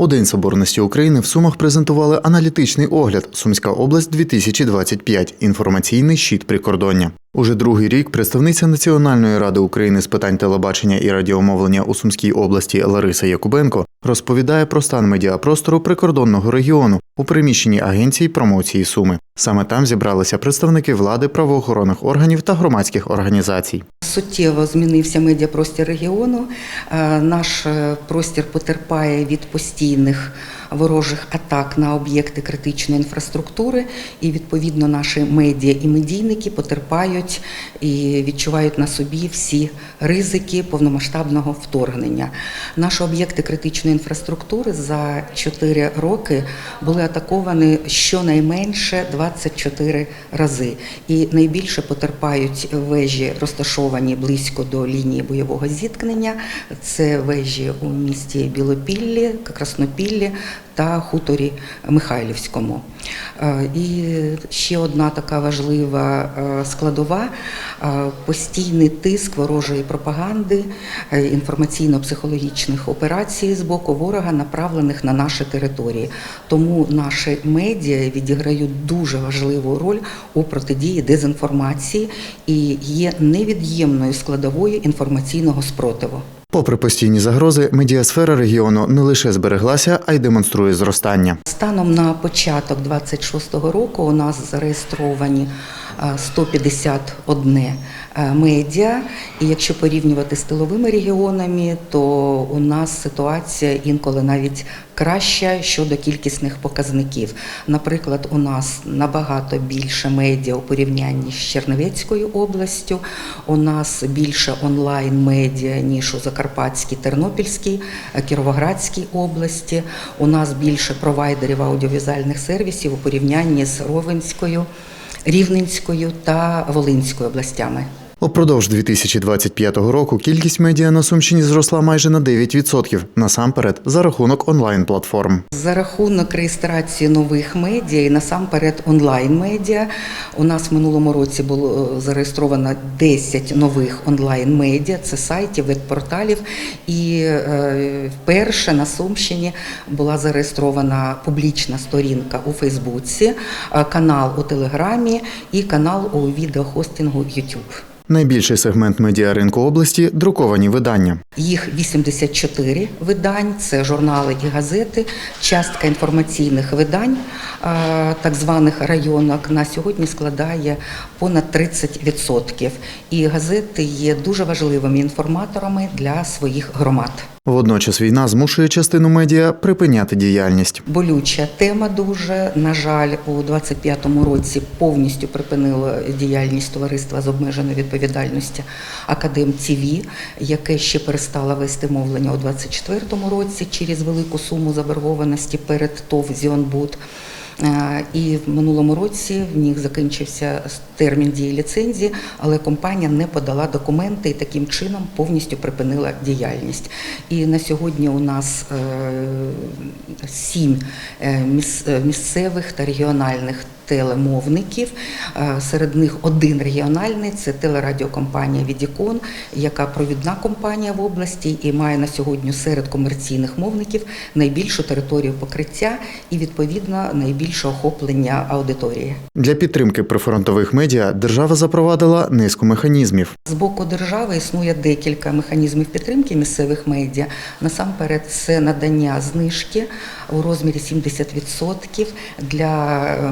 У День Соборності України в Сумах презентували аналітичний огляд Сумська область 2025. Інформаційний щит прикордоння. Уже другий рік представниця Національної ради України з питань телебачення і радіомовлення у Сумській області Лариса Якубенко розповідає про стан медіапростору прикордонного регіону у приміщенні агенції промоції Суми. Саме там зібралися представники влади, правоохоронних органів та громадських організацій. Суттєво змінився медіапростір регіону. Е, Наш е, простір потерпає від постійних ворожих атак на об'єкти критичної інфраструктури, і відповідно наші медіа і медійники потерпають і відчувають на собі всі ризики повномасштабного вторгнення. Наші об'єкти критичної інфраструктури за 4 роки були атаковані щонайменше 24 рази. І найбільше потерпають вежі, розташовані близько до лінії бойового зіткнення. Це вежі у місті Білопіллі, Краснопіллі та хуторі Михайлівському. Е, І ще одна така важлива е, складова е, постійний тиск ворожої пропаганди, інформаційно-психологічних операцій з боку ворога, направлених на наші території. Тому наші медіа відіграють дуже важливу роль у протидії дезінформації і є невід'ємною складовою інформаційного спротиву. Попри постійні загрози, медіасфера регіону не лише збереглася, а й демонструє зростання. Станом на початок 26-го року у нас зареєстровані е, 151 е, медіа. І якщо порівнювати з тиловими регіонами, то у нас ситуація інколи навіть краща щодо кількісних показників. Наприклад, у нас набагато більше медіа у порівнянні з Чернівецькою областю. У нас більше онлайн медіа ніж у Закарпатській, Тернопільській, е, Кіровоградській області. У нас більше провайдерів аудіовізуальних сервісів у порівнянні з Ровенською, Рівненською та Волинською областями. Упродовж 2025 року кількість медіа на Сумщині зросла майже на 9%, насамперед за рахунок онлайн-платформ. За рахунок реєстрації нових медіа і насамперед онлайн-медіа, у нас в минулому році було е, зареєстровано 10 нових онлайн-медіа, це сайтів, веб-порталів. І е, вперше на Сумщині була зареєстрована публічна сторінка у Фейсбуці, е, канал у Телеграмі і канал у відеохостингу YouTube. Найбільший сегмент медіаринку області друковані видання. Їх 84 видань, це журнали і газети, частка інформаційних видань, так званих районок, на сьогодні складає понад 30%. І газети є дуже важливими інформаторами для своїх громад. Водночас війна змушує частину медіа припиняти діяльність. Болюча тема дуже. На жаль, у 25-му році повністю припинило діяльність товариства з обмеженою відповідальністю Академ ТІВІ, яке ще перестало вести мовлення у 24-му році через велику суму заборгованості перед ТОВ «Зіонбуд». Е, І в минулому році в них закінчився термін дії ліцензії, але компанія не подала документи і таким чином повністю припинила діяльність. І на сьогодні у нас е, сім е, міс- місцевих та регіональних телемовників. Е, Серед них один регіональний це телерадіокомпанія Відікон, яка провідна компанія в області і має на сьогодні серед комерційних мовників найбільшу територію покриття і відповідно найбільше охоплення аудиторії. Для підтримки прифронтових медіа держава запровадила низку механізмів. З боку держави існує декілька механізмів підтримки місцевих медіа. Насамперед, це надання знижки у розмірі 70% для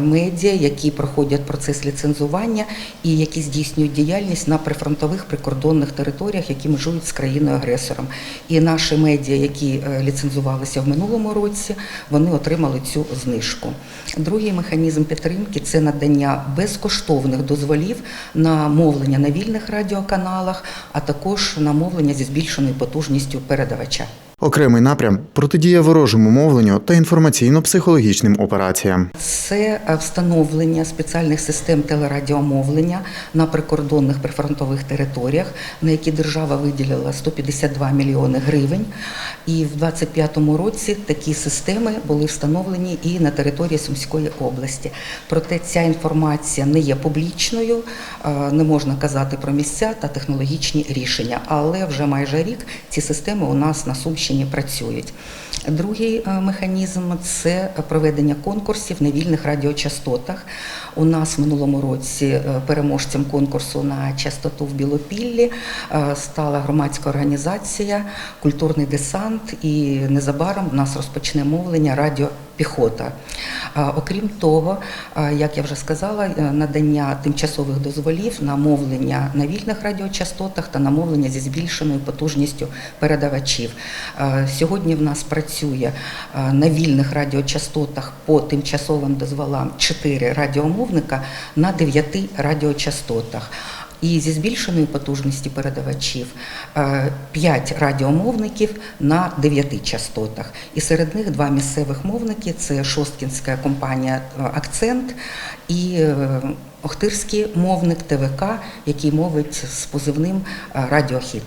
медіа, які проходять процес ліцензування і які здійснюють діяльність на прифронтових прикордонних територіях, які межують з країною-агресором. І наші медіа, які е, ліцензувалися в минулому році, вони отримали цю знижку. Другий механізм підтримки це надання безкоштовних дозволів на мовлення на вільних радіоканалах, а також на мовлення зі збільшеною потужністю передавача. Окремий напрям протидія ворожому мовленню та інформаційно-психологічним операціям. Це е, встановлення спеціальних систем телерадіомовлення на прикордонних прифронтових територіях, на які держава виділила 152 мільйони гривень. І в 2025 році такі системи були встановлені і на території Сумської області. Проте ця інформація не є публічною, е, не можна казати про місця та технологічні рішення. Але вже майже рік ці системи у нас на Сумщині Сумщині працюють. Другий е, механізм це проведення конкурсів на вільних радіочастотах. У нас в минулому році е, переможцем конкурсу на частоту в Білопіллі е, стала громадська організація Культурний десант, і незабаром у нас розпочне мовлення Радіо Піхота. Окрім того, як я вже сказала, е, надання тимчасових дозволів на мовлення на вільних радіочастотах та на мовлення зі збільшеною потужністю передавачів. Сьогодні в нас працює на вільних радіочастотах по тимчасовим дозволам 4 радіомовника на 9 радіочастотах. І зі збільшеною потужністю передавачів 5 радіомовників на 9 частотах. І серед них два місцевих мовники це Шосткінська компанія е, Акцент і е, Охтирський мовник ТВК, який мовить з позивним е, Радіохід.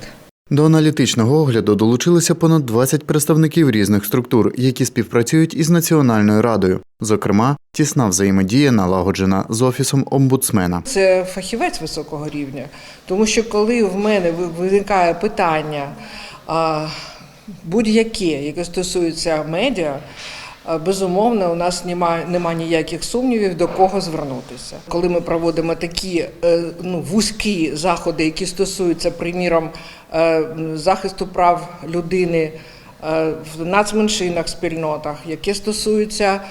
До аналітичного огляду долучилися понад 20 представників різних структур, які співпрацюють із Національною радою. Зокрема, тісна взаємодія налагоджена з офісом омбудсмена. Це фахівець високого рівня, тому що коли в мене виникає питання будь-яке, яке стосується медіа. А, Безумовно, у нас немає нема ніяких сумнівів до кого звернутися. Коли ми проводимо такі е, ну, вузькі заходи, які стосуються, приміром, е, захисту прав людини е, в нацменшинах, спільнотах, яке стосується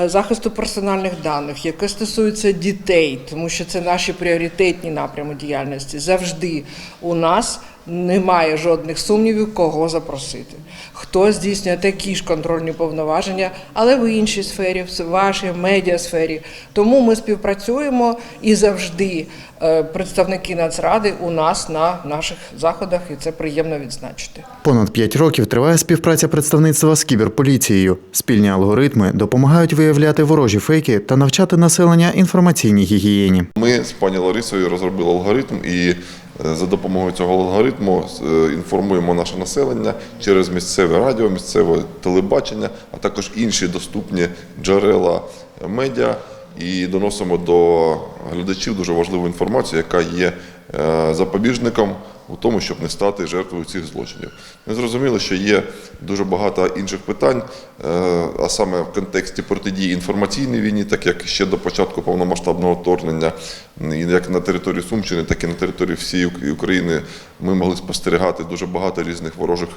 е, захисту персональних даних, яке стосується дітей, тому що це наші пріоритетні напрями діяльності. Завжди у нас немає жодних сумнівів, кого запросити. Хто здійснює такі ж контрольні повноваження, але в іншій сфері, в вашій медіасфері. Тому ми співпрацюємо і завжди е, представники Нацради у нас на наших заходах, і це приємно відзначити. Понад 5 років триває співпраця представництва з кіберполіцією. Спільні алгоритми допомагають виявляти ворожі фейки та навчати населення інформаційній гігієні. Ми з пані Ларисою розробили алгоритм і за допомогою цього алгоритму е, інформуємо наше населення через місцеве радіо, місцеве телебачення, а також інші доступні джерела медіа і доносимо до глядачів дуже важливу інформацію, яка є е, запобіжником у тому, щоб не стати жертвою цих злочинів. Ми зрозуміли, що є дуже багато інших питань, е, а саме в контексті протидії інформаційній війні, так як ще до початку повномасштабного вторгнення, як на території Сумщини, так і на території всієї України ми могли спостерігати дуже багато різних ворожих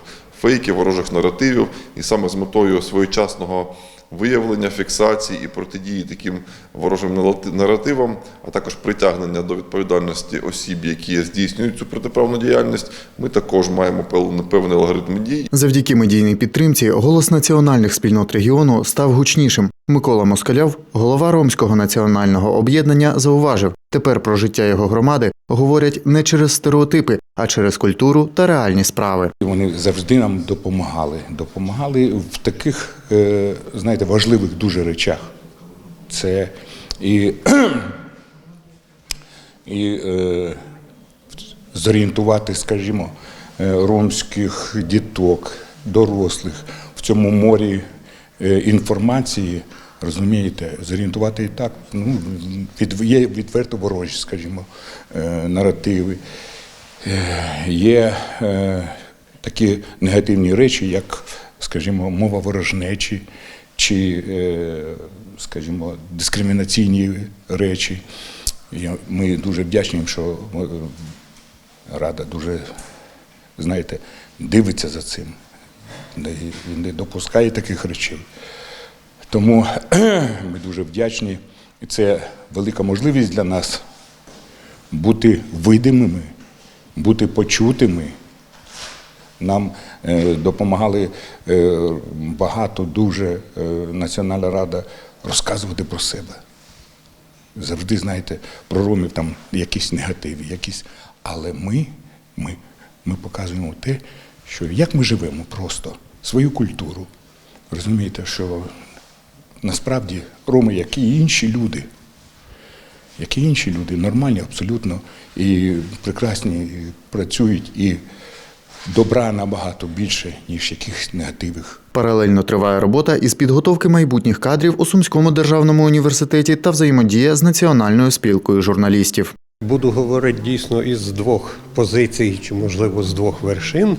фейків, ворожих наративів, і саме з метою своєчасного виявлення, фіксації і протидії таким ворожим наративам, а також притягнення до відповідальності осіб, які здійснюють цю протиправну діяльність, ми також маємо певний, алгоритм дій. Завдяки медійній підтримці голос національних спільнот регіону став гучнішим. Микола Москаляв, голова Ромського національного об'єднання, зауважив, тепер про життя його громади говорять не через стереотипи, а через культуру та реальні справи. Вони завжди нам допомагали. Допомагали в таких, е, знаєте, важливих дуже речах. Це і, і е, зорієнтувати, скажімо, е, ромських діток, дорослих в цьому морі е, інформації. Розумієте, зорієнтувати і так, ну, від, є відверто ворожі, скажімо, е, наративи. Е, Є е, такі негативні речі, як, скажімо, мова ворожнечі чи, скажімо, дискримінаційні речі. Ми дуже вдячні, що Рада дуже, знаєте, дивиться за цим не допускає таких речей. Тому ми дуже вдячні. І це велика можливість для нас бути видимими, бути почутими. Нам е, допомагали е, багато дуже е, Національна Рада розказувати про себе. Завжди, знаєте, про ромів там якісь негативи, якісь. Але ми, ми, ми показуємо те, що як ми живемо просто, свою культуру. Розумієте, що насправді роми, як і інші люди, як і інші люди, нормальні абсолютно, і прекрасні, і працюють, і добра набагато більше, ніж якихось негативних. Паралельно триває робота із підготовки майбутніх кадрів у Сумському державному університеті та взаємодія з національною спілкою журналістів. Буду говорити дійсно із двох позицій, чи можливо з двох вершин.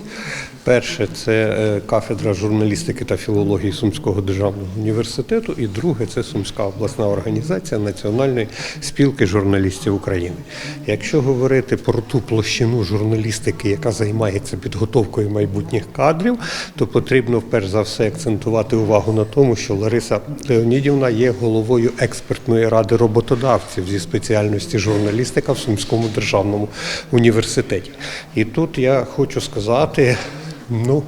Перше це е, кафедра журналістики та філології Сумського державного університету, і друге це Сумська обласна організація Національної спілки журналістів України. Якщо говорити про ту площину журналістики, яка займається підготовкою майбутніх кадрів, то потрібно перш за все акцентувати увагу на тому, що Лариса Леонідівна є головою експертної ради роботодавців зі спеціальності журналістика в Сумському державному університеті. І тут я хочу сказати, ну.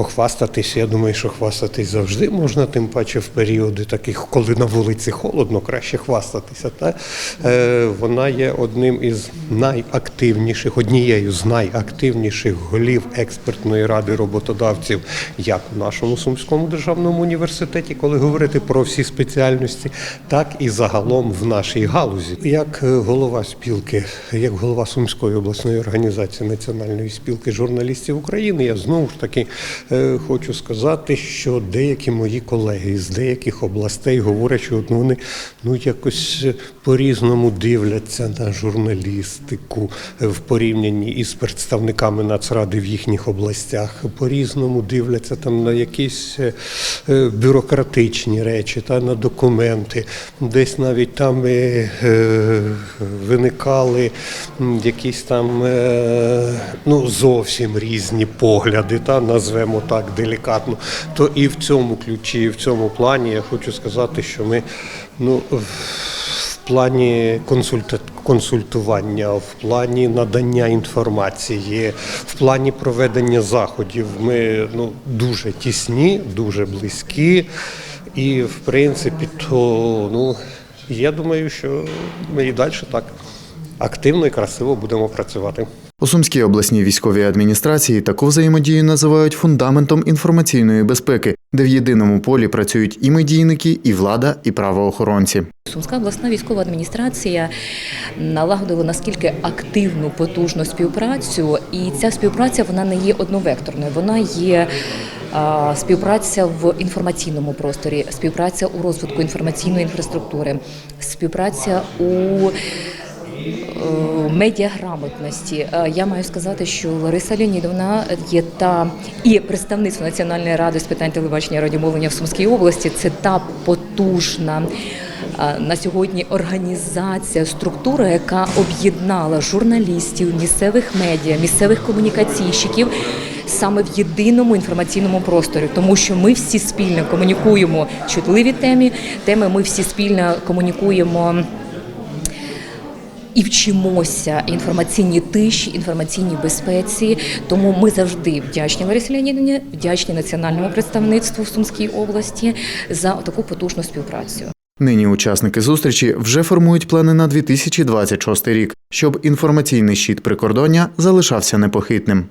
Похвастатись, я думаю, що хвастатись завжди можна, тим паче в періоди таких, коли на вулиці холодно, краще хвастатися. Та? Е, вона є одним із найактивніших, однією з найактивніших голів експертної ради роботодавців, як у нашому Сумському державному університеті, коли говорити про всі спеціальності, так і загалом в нашій галузі. Як е, голова спілки, як голова Сумської обласної організації Національної спілки журналістів України, я знову ж таки хочу сказати, що деякі мої колеги з деяких областей говорять, що вони ну якось е, по-різному дивляться на журналістику е, в порівнянні із представниками Нацради в їхніх областях, по-різному дивляться там на якісь е, е, бюрократичні речі, та на документи. Десь навіть там е, е, виникали якісь там е, ну, зовсім різні погляди, та назвемо так делікатно. То і в цьому ключі, і в цьому плані я хочу сказати, що ми ну, в плані консульта... консультування, в плані надання інформації, в плані проведення заходів ми ну, дуже тісні, дуже близькі. І, в принципі, то ну, я думаю, що ми і далі так активно і красиво будемо працювати. У Сумській обласній військовій адміністрації таку взаємодію називають фундаментом інформаційної безпеки, де в єдиному полі працюють і медійники, і влада, і правоохоронці. Сумська обласна військова адміністрація налагодила наскільки активну потужну співпрацю, і ця співпраця вона не є одновекторною, вона є. Співпраця в інформаційному просторі, співпраця у розвитку інформаційної інфраструктури, співпраця у медіаграмотності. Е, Я маю сказати, що Лариса Леонідовна є та і представництво Національної ради з питань телебачення і радіомовлення в Сумській області. Це та потужна е, на сьогодні організація, структура, яка об'єднала журналістів, місцевих медіа, місцевих комунікаційщиків. Саме в єдиному інформаційному просторі, тому що ми всі спільно комунікуємо чутливі темі, теми ми всі спільно комунікуємо і вчимося інформаційній тиші, інформаційній безпеці. Тому ми завжди вдячні Ларисі Леонідовні, вдячні національному представництву в Сумській області за таку потужну співпрацю. Нині учасники зустрічі вже формують плани на 2026 рік, щоб інформаційний щит прикордоння залишався непохитним.